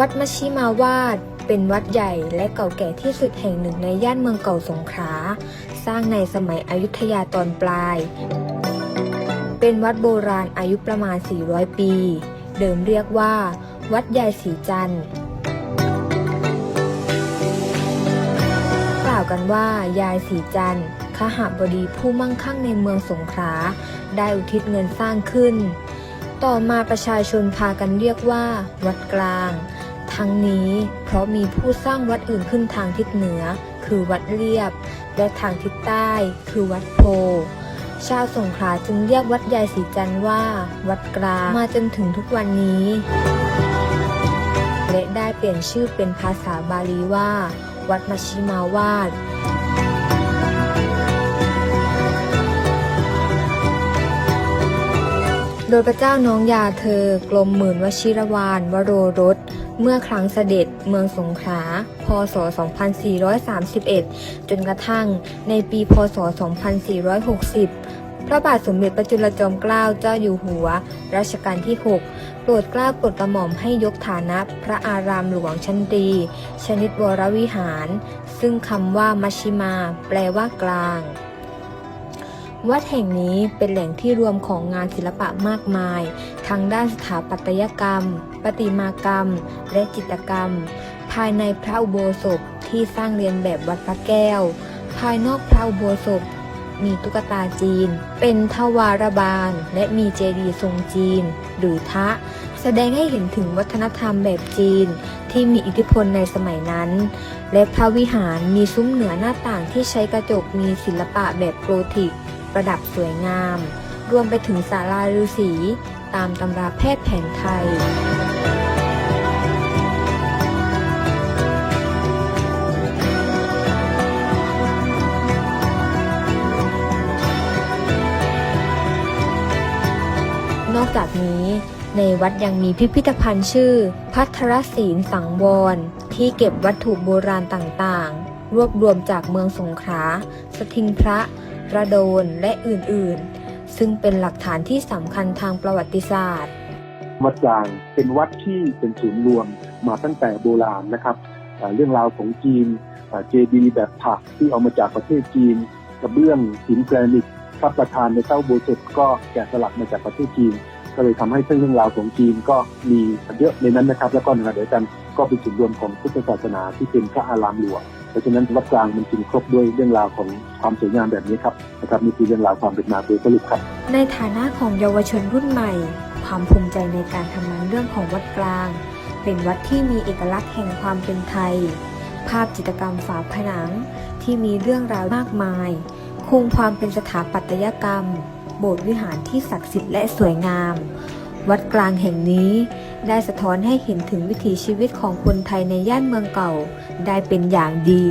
วัดมชิมาวาดเป็นวัดใหญ่และเก่าแก่ที่สุดแห่งหนึ่งในย่านเมืองเก่าสงขลา สร้างในสมัยอยุธยาตอนปลาย เป็นวัดโบราณอายุประมาณ 400 ปี เดิมเรียกว่า วัดยายศรีจันทร์กล่าวกันว่ายายศรีจันทร์ขหบดีผู้มั่งคั่งในเมืองสงขลา ได้อุทิศเงินสร้างขึ้น ต่อมาประชาชนพากันเรียกว่า วัดกลาง ทั้งนี้เพราะมีผู้สร้างวัดอื่นขึ้นทางทิศเหนือ คือวัดเรียบ และทางทิศใต้คือวัดโพ ชาวสงขลาจึงเรียกวัดยายศรีจันทร์ว่า วัดกลางมาจนถึงทุกวันนี้และได้เปลี่ยนชื่อเป็นภาษาบาลีว่า วัดมัชิมาวาด ดยพระเจ้าน้องยาเธอกลมหมื่นวชิรวานวโรรส เมื่อครั้งเสด็จเมืองสงขลา พศ 2431 จนกระทั่งในปีพศ 2460 พระบาทสมเด็จพระจุลจอมเกล้าเจ้าอยู่หัว รัชกาลที่ 6 โปรดเกล้าโปรดกระหม่อมให้ยกฐานะพระอารามหลวงชั้นดี ชนิดวรวิหาร ซึ่งคำว่ามัชชิมา แปลว่ากลาง วัดแห่งนี้เป็นแหล่งที่รวมของงานศิลปะมากมาย ทั้งด้านสถาปัตยกรรม ประติมากรรม และจิตรกรรม ภายในพระอุโบสถที่สร้างเรียนแบบวัดพระแก้ว ภายนอกพระอุโบสถมีตุ๊กตาจีน เป็นทวารบาล และมีเจดีย์ทรงจีน หรือทะ แสดงให้เห็นถึงวัฒนธรรมแบบจีน ที่มีอิทธิพลในสมัยนั้น และพระวิหารมีซุ้มเหนือหน้าต่างที่ใช้กระจกมีศิลปะแบบโกธิก ประดับสวยงาม รวมไปถึงศาลาฤาษีตามตำราแพทย์แผนไทยนอกจากนี้ในวัดยังมีพิพิธภัณฑ์ชื่อ พัทรศีลสังวร ที่เก็บวัตถุโบราณต่างๆ รวบรวมจากเมืองสงขลาสถิงพระ ระโดน และอื่นๆ ซึ่งเป็นหลักฐานที่สำคัญทางประวัติศาสตร์ วัดกลางเป็นวัดที่เป็นศูนย์รวมมาตั้งแต่โบราณนะครับ เรื่องราวของจีนเจดีแบบผักที่เอามาจากประเทศจีน กระเบื้องหินแกรนิตพระประธานในเต้าโบสถก็แกะสลักมาจากประเทศจีน ก็เลยทำให้เรื่องราวของจีนก็มีเยอะในนั้นนะครับ แล้วก็ในขณะเดียวกันก็เป็นจุดรวมของพุทธศาสนาที่เป็นพระอารามหลวง เพราะฉะนั้นวัดกลางมันจึงครบด้วยเรื่องราวของความสวยงามแบบนี้ครับนะครับนี่คือเรื่องราวความเป็นมาโดยสรุปครับ ในฐานะของเยาวชนรุ่นใหม่ ความภูมิใจในการทำงานเรื่องของวัดกลาง เป็นวัดที่มีเอกลักษณ์แห่งความเป็นไทย ภาพจิตรกรรมฝาผนังที่มีเรื่องราวมากมาย คงความเป็นสถาปัตยกรรม โบสถ์วิหารที่ศักดิ์สิทธิ์และสวยงาม วัดกลางแห่งนี้ ได้สะท้อนให้เห็นถึงวิถีชีวิตของคนไทยในย่านเมืองเก่า ได้เป็นอย่างดี